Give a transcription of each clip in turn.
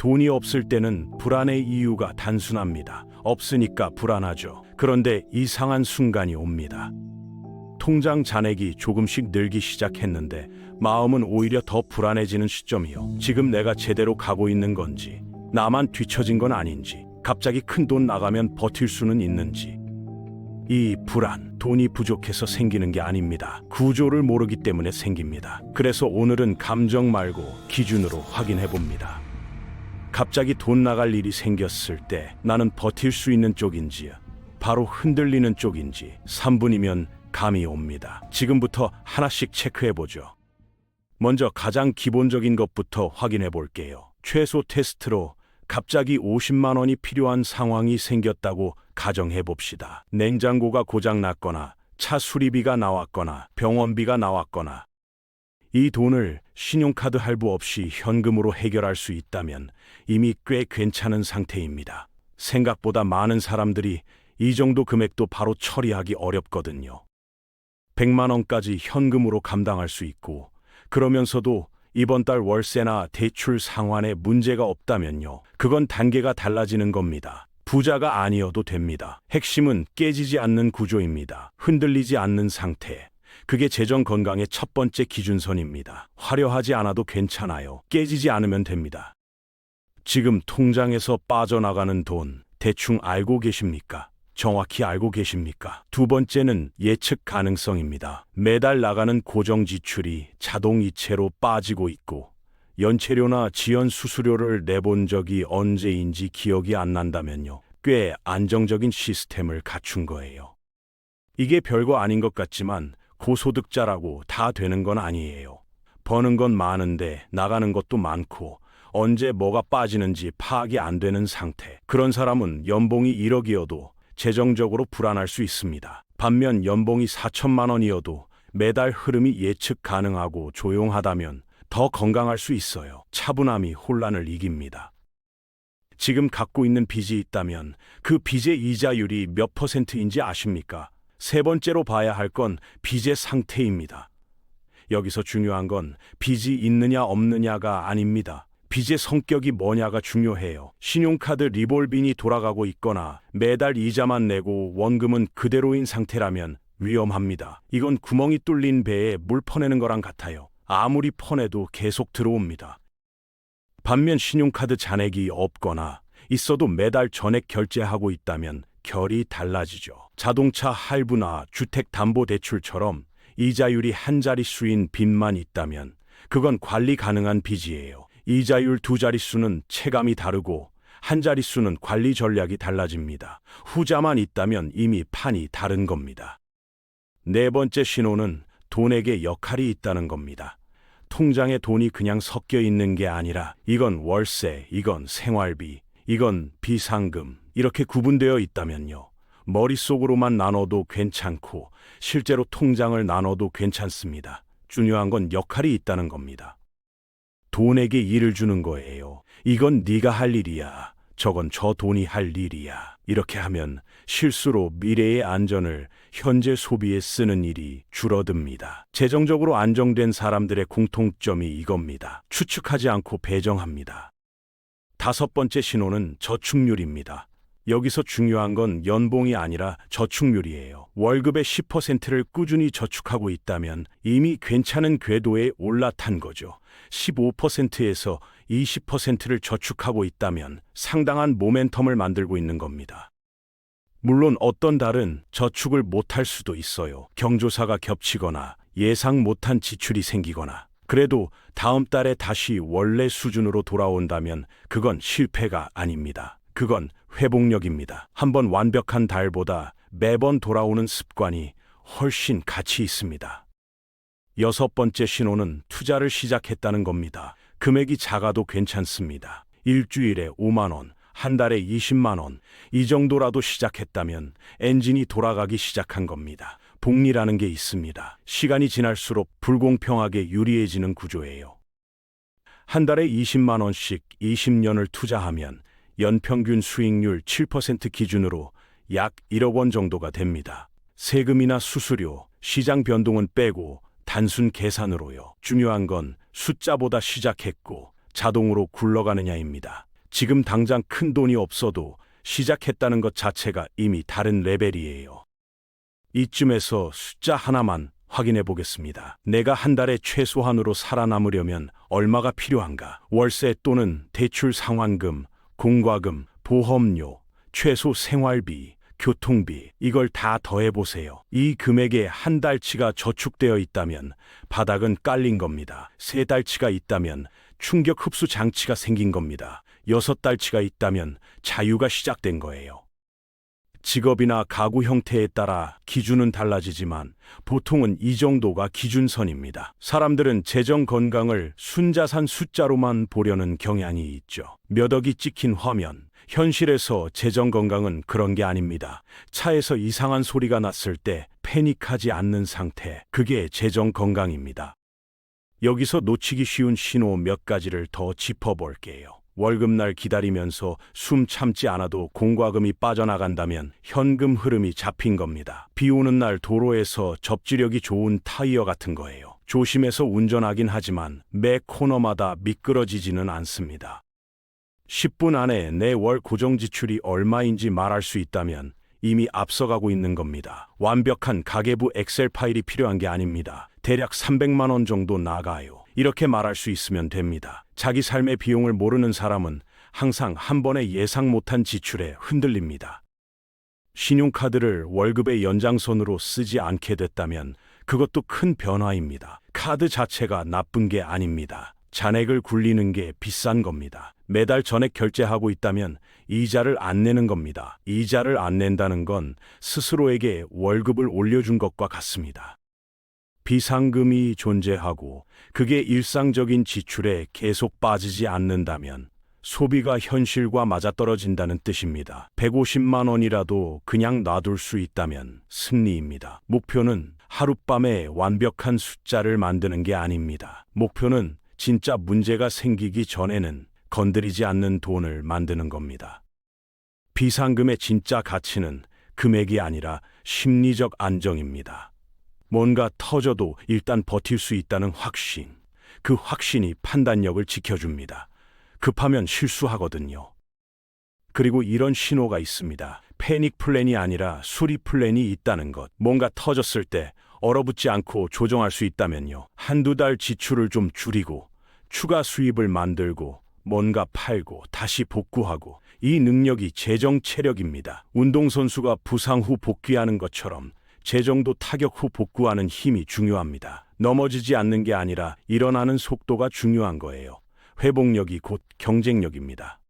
돈이 없을 때는 불안의 이유가 단순합니다. 없으니까 불안하죠. 그런데 이상한 순간이 옵니다. 통장 잔액이 조금씩 늘기 시작했는데 마음은 오히려 더 불안해지는 시점이요. 지금 내가 제대로 가고 있는 건지, 나만 뒤처진 건 아닌지, 갑자기 큰 돈 나가면 버틸 수는 있는지. 이 불안, 돈이 부족해서 생기는 게 아닙니다. 구조를 모르기 때문에 생깁니다. 그래서 오늘은 감정 말고 기준으로 확인해 봅니다. 갑자기 돈 나갈 일이 생겼을 때 나는 버틸 수 있는 쪽인지 바로 흔들리는 쪽인지 3분이면 감이 옵니다. 지금부터 하나씩 체크해 보죠. 먼저 가장 기본적인 것부터 확인해 볼게요. 최소 테스트로 갑자기 50만 원이 필요한 상황이 생겼다고 가정해 봅시다. 냉장고가 고장 났거나 차 수리비가 나왔거나 병원비가 나왔거나 이 돈을 신용카드 할부 없이 현금으로 해결할 수 있다면 이미 꽤 괜찮은 상태입니다. 생각보다 많은 사람들이 이 정도 금액도 바로 처리하기 어렵거든요. 100만 원까지 현금으로 감당할 수 있고 그러면서도 이번 달 월세나 대출 상환에 문제가 없다면요. 그건 단계가 달라지는 겁니다. 부자가 아니어도 됩니다. 핵심은 깨지지 않는 구조입니다. 흔들리지 않는 상태. 그게 재정 건강의 첫 번째 기준선입니다. 화려하지 않아도 괜찮아요. 깨지지 않으면 됩니다. 지금 통장에서 빠져나가는 돈 대충 알고 계십니까? 정확히 알고 계십니까? 두 번째는 예측 가능성입니다. 매달 나가는 고정 지출이 자동 이체로 빠지고 있고 연체료나 지연 수수료를 내본 적이 언제인지 기억이 안 난다면요. 꽤 안정적인 시스템을 갖춘 거예요. 이게 별거 아닌 것 같지만 고소득자라고 다 되는 건 아니에요. 버는 건 많은데 나가는 것도 많고 언제 뭐가 빠지는지 파악이 안 되는 상태. 그런 사람은 연봉이 1억이어도 재정적으로 불안할 수 있습니다. 반면 연봉이 4천만 원이어도 매달 흐름이 예측 가능하고 조용하다면 더 건강할 수 있어요. 차분함이 혼란을 이깁니다. 지금 갖고 있는 빚이 있다면 그 빚의 이자율이 몇 퍼센트인지 아십니까? 세 번째로 봐야 할 건 빚의 상태입니다. 여기서 중요한 건 빚이 있느냐 없느냐가 아닙니다. 빚의 성격이 뭐냐가 중요해요. 신용카드 리볼빙이 돌아가고 있거나 매달 이자만 내고 원금은 그대로인 상태라면 위험합니다. 이건 구멍이 뚫린 배에 물 퍼내는 거랑 같아요. 아무리 퍼내도 계속 들어옵니다. 반면 신용카드 잔액이 없거나 있어도 매달 전액 결제하고 있다면 결이 달라지죠. 자동차 할부나 주택담보대출처럼 이자율이 한 자릿수인 빚만 있다면 그건 관리 가능한 빚이에요. 이자율 두 자릿수는 체감이 다르고 한 자릿수는 관리 전략이 달라집니다. 후자만 있다면 이미 판이 다른 겁니다. 네 번째 신호는 돈에게 역할이 있다는 겁니다. 통장에 돈이 그냥 섞여 있는 게 아니라 이건 월세, 이건 생활비, 이건 비상금 이렇게 구분되어 있다면요. 머릿속으로만 나눠도 괜찮고 실제로 통장을 나눠도 괜찮습니다. 중요한 건 역할이 있다는 겁니다. 돈에게 일을 주는 거예요. 이건 네가 할 일이야. 저건 저 돈이 할 일이야. 이렇게 하면 실수로 미래의 안전을 현재 소비에 쓰는 일이 줄어듭니다. 재정적으로 안정된 사람들의 공통점이 이겁니다. 추측하지 않고 배정합니다. 다섯 번째 신호는 저축률입니다. 여기서 중요한 건 연봉이 아니라 저축률이에요. 월급의 10%를 꾸준히 저축하고 있다면 이미 괜찮은 궤도에 올라탄 거죠. 15%에서 20%를 저축하고 있다면 상당한 모멘텀을 만들고 있는 겁니다. 물론 어떤 달은 저축을 못할 수도 있어요. 경조사가 겹치거나 예상 못한 지출이 생기거나. 그래도 다음 달에 다시 원래 수준으로 돌아온다면 그건 실패가 아닙니다. 그건 회복력입니다. 한번 완벽한 달보다 매번 돌아오는 습관이 훨씬 가치 있습니다. 여섯 번째 신호는 투자를 시작했다는 겁니다. 금액이 작아도 괜찮습니다. 일주일에 5만 원, 한 달에 20만 원, 이 정도라도 시작했다면 엔진이 돌아가기 시작한 겁니다. 복리라는 게 있습니다. 시간이 지날수록 불공평하게 유리해지는 구조예요. 한 달에 20만 원씩 20년을 투자하면 연평균 수익률 7% 기준으로 약 1억 원 정도가 됩니다. 세금이나 수수료, 시장 변동은 빼고 단순 계산으로요. 중요한 건 숫자보다 시작했고 자동으로 굴러가느냐입니다. 지금 당장 큰 돈이 없어도 시작했다는 것 자체가 이미 다른 레벨이에요. 이쯤에서 숫자 하나만 확인해 보겠습니다. 내가 한 달에 최소한으로 살아남으려면 얼마가 필요한가? 월세 또는 대출 상환금, 공과금, 보험료, 최소 생활비, 교통비, 이걸 다 더해 보세요. 이 금액에 한 달치가 저축되어 있다면 바닥은 깔린 겁니다. 세 달치가 있다면 충격 흡수 장치가 생긴 겁니다. 여섯 달치가 있다면 자유가 시작된 거예요. 직업이나 가구 형태에 따라 기준은 달라지지만 보통은 이 정도가 기준선입니다. 사람들은 재정 건강을 순자산 숫자로만 보려는 경향이 있죠. 몇 억이 찍힌 화면. 현실에서 재정 건강은 그런 게 아닙니다. 차에서 이상한 소리가 났을 때 패닉하지 않는 상태. 그게 재정 건강입니다. 여기서 놓치기 쉬운 신호 몇 가지를 더 짚어볼게요. 월급날 기다리면서 숨 참지 않아도 공과금이 빠져나간다면 현금 흐름이 잡힌 겁니다. 비 오는 날 도로에서 접지력이 좋은 타이어 같은 거예요. 조심해서 운전하긴 하지만 매 코너마다 미끄러지지는 않습니다. 10분 안에 내 월 고정 지출이 얼마인지 말할 수 있다면 이미 앞서가고 있는 겁니다. 완벽한 가계부 엑셀 파일이 필요한 게 아닙니다. 대략 300만 원 정도 나가요. 이렇게 말할 수 있으면 됩니다. 자기 삶의 비용을 모르는 사람은 항상 한 번에 예상 못한 지출에 흔들립니다. 신용카드를 월급의 연장선으로 쓰지 않게 됐다면 그것도 큰 변화입니다. 카드 자체가 나쁜 게 아닙니다. 잔액을 굴리는 게 비싼 겁니다. 매달 전액 결제하고 있다면 이자를 안 내는 겁니다. 이자를 안 낸다는 건 스스로에게 월급을 올려준 것과 같습니다. 비상금이 존재하고 그게 일상적인 지출에 계속 빠지지 않는다면 소비가 현실과 맞아떨어진다는 뜻입니다. 150만 원이라도 그냥 놔둘 수 있다면 승리입니다. 목표는 하룻밤에 완벽한 숫자를 만드는 게 아닙니다. 목표는 진짜 문제가 생기기 전에는 건드리지 않는 돈을 만드는 겁니다. 비상금의 진짜 가치는 금액이 아니라 심리적 안정입니다. 뭔가 터져도 일단 버틸 수 있다는 확신. 그 확신이 판단력을 지켜줍니다. 급하면 실수하거든요. 그리고 이런 신호가 있습니다. 패닉 플랜이 아니라 수리 플랜이 있다는 것. 뭔가 터졌을 때 얼어붙지 않고 조정할 수 있다면요. 한두 달 지출을 좀 줄이고 추가 수입을 만들고 뭔가 팔고 다시 복구하고 이 능력이 재정 체력입니다. 운동선수가 부상 후 복귀하는 것처럼 재정도 타격 후 복구하는 힘이 중요합니다. 넘어지지 않는 게 아니라 일어나는 속도가 중요한 거예요. 회복력이 곧 경쟁력입니다.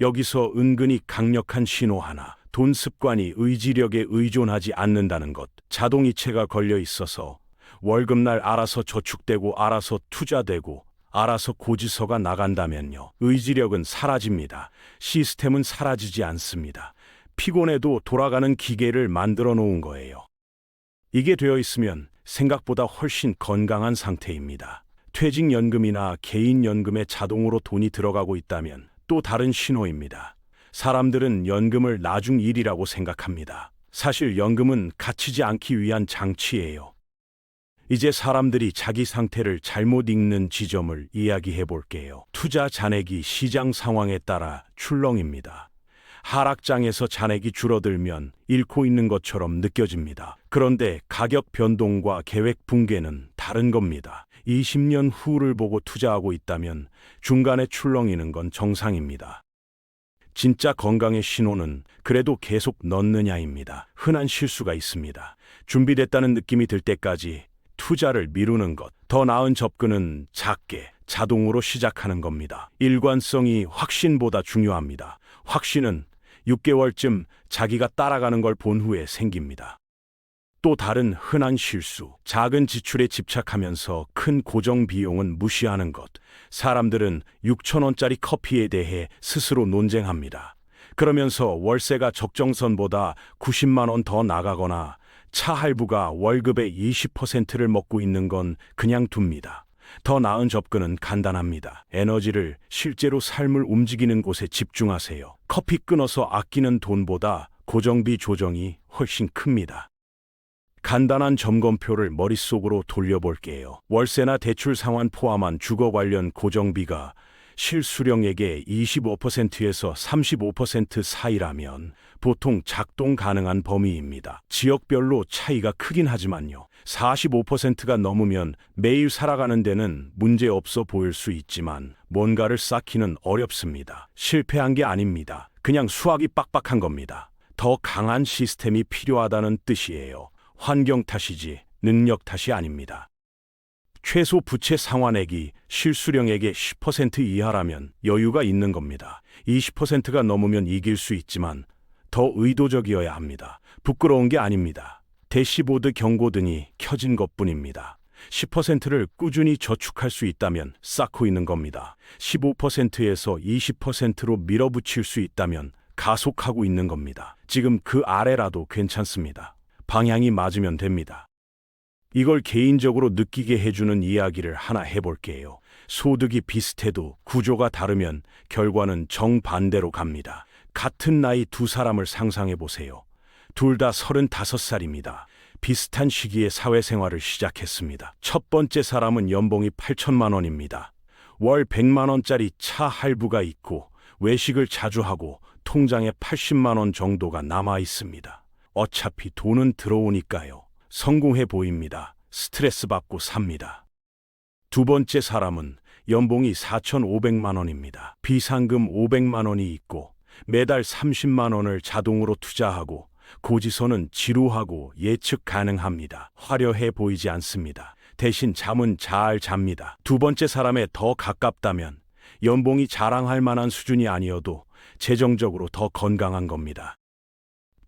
여기서 은근히 강력한 신호 하나. 돈 습관이 의지력에 의존하지 않는다는 것. 자동이체가 걸려 있어서 월급날 알아서 저축되고 알아서 투자되고 알아서 고지서가 나간다면요. 의지력은 사라집니다. 시스템은 사라지지 않습니다. 피곤해도 돌아가는 기계를 만들어 놓은 거예요. 이게 되어 있으면 생각보다 훨씬 건강한 상태입니다. 퇴직연금이나 개인연금에 자동으로 돈이 들어가고 있다면 또 다른 신호입니다. 사람들은 연금을 나중 일이라고 생각합니다. 사실 연금은 갇히지 않기 위한 장치예요. 이제 사람들이 자기 상태를 잘못 읽는 지점을 이야기해 볼게요. 투자 잔액이 시장 상황에 따라 출렁입니다. 하락장에서 잔액이 줄어들면 잃고 있는 것처럼 느껴집니다. 그런데 가격 변동과 계획 붕괴는 다른 겁니다. 20년 후를 보고 투자하고 있다면 중간에 출렁이는 건 정상입니다. 진짜 건강의 신호는 그래도 계속 넣느냐입니다. 흔한 실수가 있습니다. 준비됐다는 느낌이 들 때까지 투자를 미루는 것. 더 나은 접근은 작게 자동으로 시작하는 겁니다. 일관성이 확신보다 중요합니다. 확신은 6개월쯤 자기가 따라가는 걸 본 후에 생깁니다. 또 다른 흔한 실수, 작은 지출에 집착하면서 큰 고정 비용은 무시하는 것. 사람들은 6천원짜리 커피에 대해 스스로 논쟁합니다. 그러면서 월세가 적정선보다 90만원 더 나가거나 차 할부가 월급의 20%를 먹고 있는 건 그냥 둡니다. 더 나은 접근은 간단합니다. 에너지를 실제로 삶을 움직이는 곳에 집중하세요. 커피 끊어서 아끼는 돈보다 고정비 조정이 훨씬 큽니다. 간단한 점검표를 머릿속으로 돌려볼게요. 월세나 대출 상환 포함한 주거 관련 고정비가 실수령액의 25%에서 35% 사이라면 보통 작동 가능한 범위입니다. 지역별로 차이가 크긴 하지만요. 45%가 넘으면 매일 살아가는 데는 문제 없어 보일 수 있지만 뭔가를 쌓기는 어렵습니다. 실패한 게 아닙니다. 그냥 수학이 빡빡한 겁니다. 더 강한 시스템이 필요하다는 뜻이에요. 환경 탓이지 능력 탓이 아닙니다. 최소 부채 상환액이 실수령액의 10% 이하라면 여유가 있는 겁니다. 20%가 넘으면 이길 수 있지만 더 의도적이어야 합니다. 부끄러운 게 아닙니다. 대시보드 경고등이 켜진 것 뿐입니다. 10%를 꾸준히 저축할 수 있다면 쌓고 있는 겁니다. 15%에서 20%로 밀어붙일 수 있다면 가속하고 있는 겁니다. 지금 그 아래라도 괜찮습니다. 방향이 맞으면 됩니다. 이걸 개인적으로 느끼게 해주는 이야기를 하나 해볼게요. 소득이 비슷해도 구조가 다르면 결과는 정반대로 갑니다. 같은 나이 두 사람을 상상해 보세요. 둘 다 35살입니다. 비슷한 시기에 사회생활을 시작했습니다. 첫 번째 사람은 연봉이 8천만 원입니다. 월 100만 원짜리 차 할부가 있고 외식을 자주 하고 통장에 80만 원 정도가 남아 있습니다. 어차피 돈은 들어오니까요. 성공해 보입니다. 스트레스 받고 삽니다. 두 번째 사람은 연봉이 4,500만 원입니다. 비상금 500만 원이 있고 매달 30만 원을 자동으로 투자하고 고지서는 지루하고 예측 가능합니다. 화려해 보이지 않습니다. 대신 잠은 잘 잡니다. 두 번째 사람에 더 가깝다면 연봉이 자랑할 만한 수준이 아니어도 재정적으로 더 건강한 겁니다.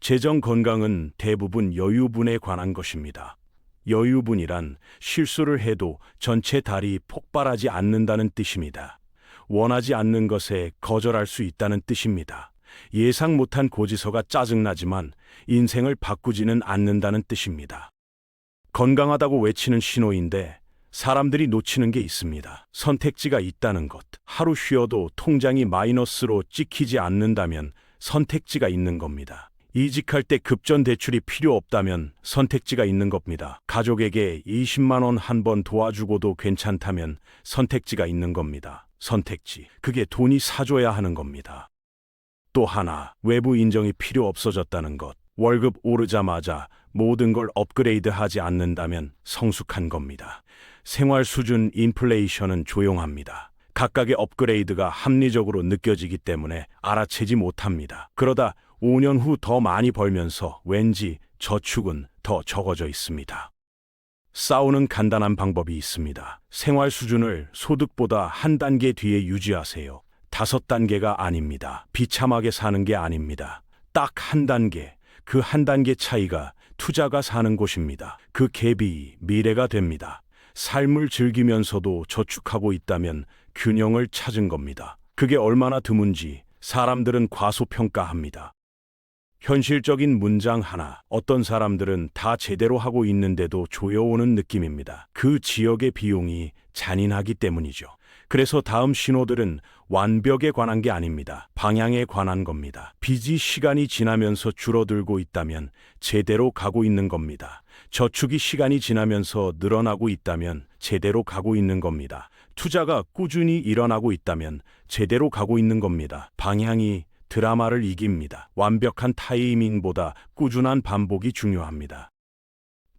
재정 건강은 대부분 여유분에 관한 것입니다. 여유분이란 실수를 해도 전체 달이 폭발하지 않는다는 뜻입니다. 원하지 않는 것에 거절할 수 있다는 뜻입니다. 예상 못한 고지서가 짜증나지만 인생을 바꾸지는 않는다는 뜻입니다. 건강하다고 외치는 신호인데 사람들이 놓치는 게 있습니다. 선택지가 있다는 것. 하루 쉬어도 통장이 마이너스로 찍히지 않는다면 선택지가 있는 겁니다. 이직할 때 급전 대출이 필요 없다면 선택지가 있는 겁니다. 가족에게 20만 원 한 번 도와주고도 괜찮다면 선택지가 있는 겁니다. 선택지. 그게 돈이 사줘야 하는 겁니다. 또 하나, 외부 인정이 필요 없어졌다는 것. 월급 오르자마자 모든 걸 업그레이드 하지 않는다면 성숙한 겁니다. 생활 수준 인플레이션은 조용합니다. 각각의 업그레이드가 합리적으로 느껴지기 때문에 알아채지 못합니다. 그러다 5년 후 더 많이 벌면서 왠지 저축은 더 적어져 있습니다. 싸우는 간단한 방법이 있습니다. 생활 수준을 소득보다 한 단계 뒤에 유지하세요. 다섯 단계가 아닙니다. 비참하게 사는 게 아닙니다. 딱 한 단계, 그 한 단계 차이가 투자가 사는 곳입니다. 그 갭이 미래가 됩니다. 삶을 즐기면서도 저축하고 있다면 균형을 찾은 겁니다. 그게 얼마나 드문지 사람들은 과소평가합니다. 현실적인 문장 하나, 어떤 사람들은 다 제대로 하고 있는데도 조여오는 느낌입니다. 그 지역의 비용이 잔인하기 때문이죠. 그래서 다음 신호들은 완벽에 관한 게 아닙니다. 방향에 관한 겁니다. 빚이 시간이 지나면서 줄어들고 있다면 제대로 가고 있는 겁니다. 저축이 시간이 지나면서 늘어나고 있다면 제대로 가고 있는 겁니다. 투자가 꾸준히 일어나고 있다면 제대로 가고 있는 겁니다. 방향이 드라마를 이깁니다. 완벽한 타이밍보다 꾸준한 반복이 중요합니다.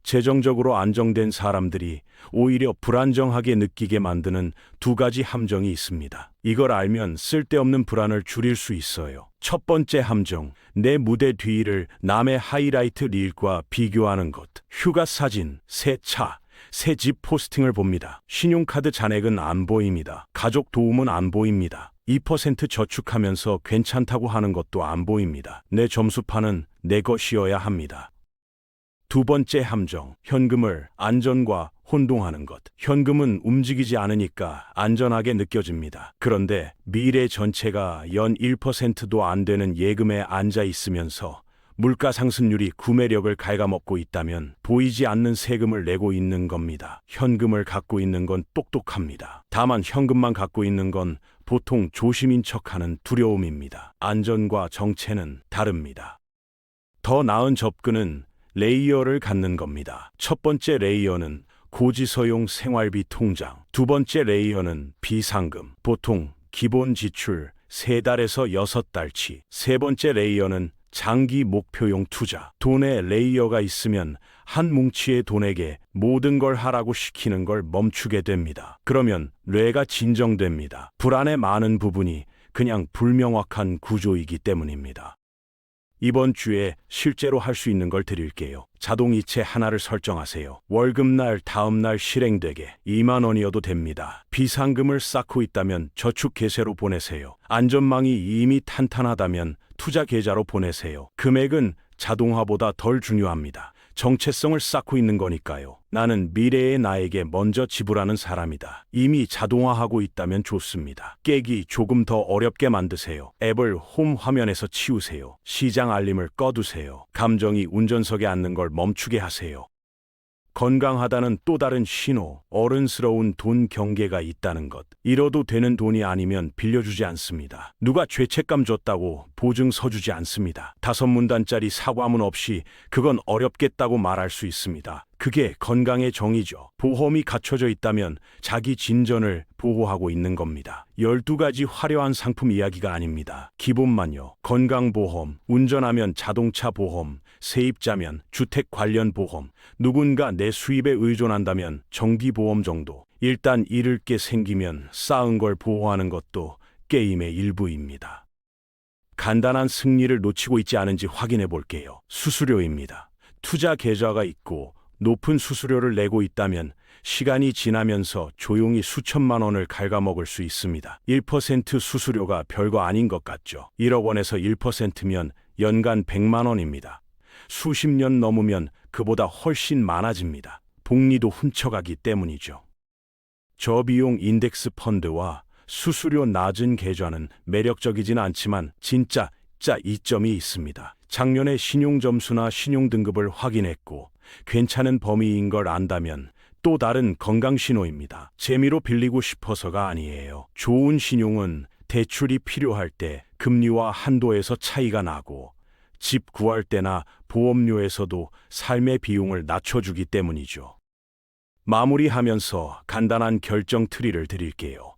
재정적으로 안정된 사람들이 오히려 불안정하게 느끼게 만드는 두 가지 함정이 있습니다. 이걸 알면 쓸데없는 불안을 줄일 수 있어요. 첫 번째 함정, 내 무대 뒤를 남의 하이라이트 릴과 비교하는 것. 휴가 사진, 새 차, 새 집 포스팅을 봅니다. 신용카드 잔액은 안 보입니다. 가족 도움은 안 보입니다. 2% 저축하면서 괜찮다고 하는 것도 안 보입니다. 내 점수판은 내 것이어야 합니다. 두 번째 함정, 현금을 안전과 혼동하는 것. 현금은 움직이지 않으니까 안전하게 느껴집니다. 그런데 미래 전체가 연 1%도 안 되는 예금에 앉아 있으면서 물가 상승률이 구매력을 갉아먹고 있다면 보이지 않는 세금을 내고 있는 겁니다. 현금을 갖고 있는 건 똑똑합니다. 다만 현금만 갖고 있는 건 보통 조심인 척하는 두려움입니다. 안전과 정체는 다릅니다. 더 나은 접근은 레이어를 갖는 겁니다. 첫 번째 레이어는 고지서용 생활비 통장, 두 번째 레이어는 비상금, 보통 기본 지출 세 달에서 여섯 달치. 세 번째 레이어는 장기 목표용 투자. 돈에 레이어가 있으면 한 뭉치의 돈에게 모든 걸 하라고 시키는 걸 멈추게 됩니다. 그러면 뇌가 진정됩니다. 불안의 많은 부분이 그냥 불명확한 구조이기 때문입니다. 이번 주에 실제로 할 수 있는 걸 드릴게요. 자동이체 하나를 설정하세요. 월급날 다음날 실행되게 2만 원이어도 됩니다. 비상금을 쌓고 있다면 저축 계좌로 보내세요. 안전망이 이미 탄탄하다면 투자 계좌로 보내세요. 금액은 자동화보다 덜 중요합니다. 정체성을 쌓고 있는 거니까요. 나는 미래의 나에게 먼저 지불하는 사람이다. 이미 자동화하고 있다면 좋습니다. 깨기 조금 더 어렵게 만드세요. 앱을 홈 화면에서 치우세요. 시장 알림을 꺼두세요. 감정이 운전석에 앉는 걸 멈추게 하세요. 건강하다는 또 다른 신호, 어른스러운 돈 경계가 있다는 것. 잃어도 되는 돈이 아니면 빌려주지 않습니다. 누가 죄책감 줬다고 보증 서주지 않습니다. 다섯 문단짜리 사과문 없이 그건 어렵겠다고 말할 수 있습니다. 그게 건강의 정의죠. 보험이 갖춰져 있다면 자기 진전을 보호하고 있는 겁니다. 12가지 화려한 상품 이야기가 아닙니다. 기본만요. 건강보험, 운전하면 자동차 보험, 세입자면 주택 관련 보험, 누군가 내 수입에 의존한다면 정기보험 정도. 일단 잃을 게 생기면 쌓은 걸 보호하는 것도 게임의 일부입니다. 간단한 승리를 놓치고 있지 않은지 확인해 볼게요. 수수료입니다. 투자 계좌가 있고 높은 수수료를 내고 있다면 시간이 지나면서 조용히 수천만 원을 갉아먹을 수 있습니다. 1% 수수료가 별거 아닌 것 같죠. 1억 원에서 1%면 연간 100만 원입니다. 수십 년 넘으면 그보다 훨씬 많아집니다. 복리도 훔쳐가기 때문이죠. 저비용 인덱스 펀드와 수수료 낮은 계좌는 매력적이진 않지만 진짜 짜 이점이 있습니다. 작년에 신용 점수나 신용 등급을 확인했고 괜찮은 범위인 걸 안다면 또 다른 건강 신호입니다. 재미로 빌리고 싶어서가 아니에요. 좋은 신용은 대출이 필요할 때 금리와 한도에서 차이가 나고 집 구할 때나 보험료에서도 삶의 비용을 낮춰주기 때문이죠. 마무리하면서 간단한 결정 트리를 드릴게요.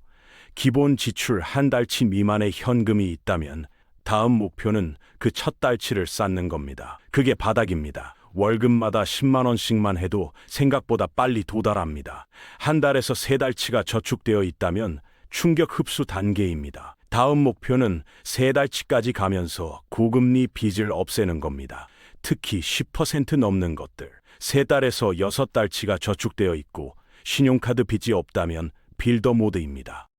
기본 지출 한 달치 미만의 현금이 있다면 다음 목표는 그 첫 달치를 쌓는 겁니다. 그게 바닥입니다. 월급마다 10만 원씩만 해도 생각보다 빨리 도달합니다. 한 달에서 세 달치가 저축되어 있다면 충격 흡수 단계입니다. 다음 목표는 세 달치까지 가면서 고금리 빚을 없애는 겁니다. 특히 10% 넘는 것들. 세 달에서 여섯 달치가 저축되어 있고 신용카드 빚이 없다면 빌더 모드입니다.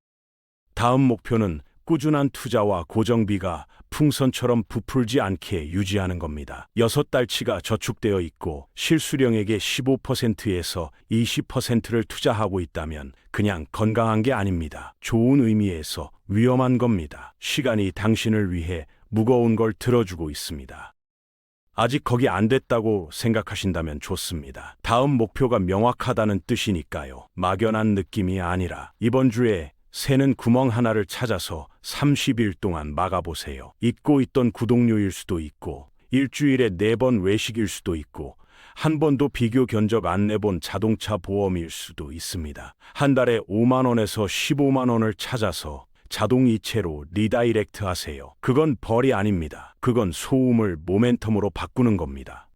다음 목표는 꾸준한 투자와 고정비가 풍선처럼 부풀지 않게 유지하는 겁니다. 여섯 달치가 저축되어 있고 실수령액의 15%에서 20%를 투자하고 있다면 그냥 건강한 게 아닙니다. 좋은 의미에서 위험한 겁니다. 시간이 당신을 위해 무거운 걸 들어주고 있습니다. 아직 거기 안 됐다고 생각하신다면 좋습니다. 다음 목표가 명확하다는 뜻이니까요. 막연한 느낌이 아니라 이번 주에 새는 구멍 하나를 찾아서 30일 동안 막아보세요. 잊고 있던 구독료일 수도 있고, 일주일에 네번 외식일 수도 있고, 한 번도 비교 견적 안 내본 자동차 보험일 수도 있습니다. 한 달에 5만 원에서 15만 원을 찾아서 자동이체로 리다이렉트 하세요. 그건 벌이 아닙니다. 그건 소음을 모멘텀으로 바꾸는 겁니다.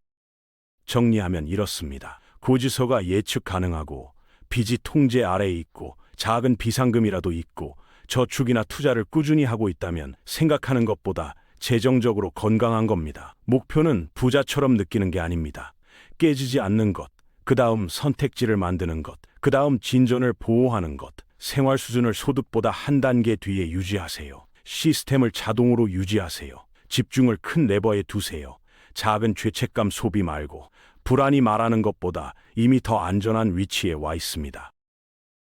정리하면 이렇습니다. 고지서가 예측 가능하고, 빚이 통제 아래에 있고, 작은 비상금이라도 있고 저축이나 투자를 꾸준히 하고 있다면 생각하는 것보다 재정적으로 건강한 겁니다. 목표는 부자처럼 느끼는 게 아닙니다. 깨지지 않는 것, 그 다음 선택지를 만드는 것, 그 다음 진전을 보호하는 것, 생활 수준을 소득보다 한 단계 뒤에 유지하세요. 시스템을 자동으로 유지하세요. 집중을 큰 레버에 두세요. 작은 죄책감 소비 말고 불안이 말하는 것보다 이미 더 안전한 위치에 와 있습니다.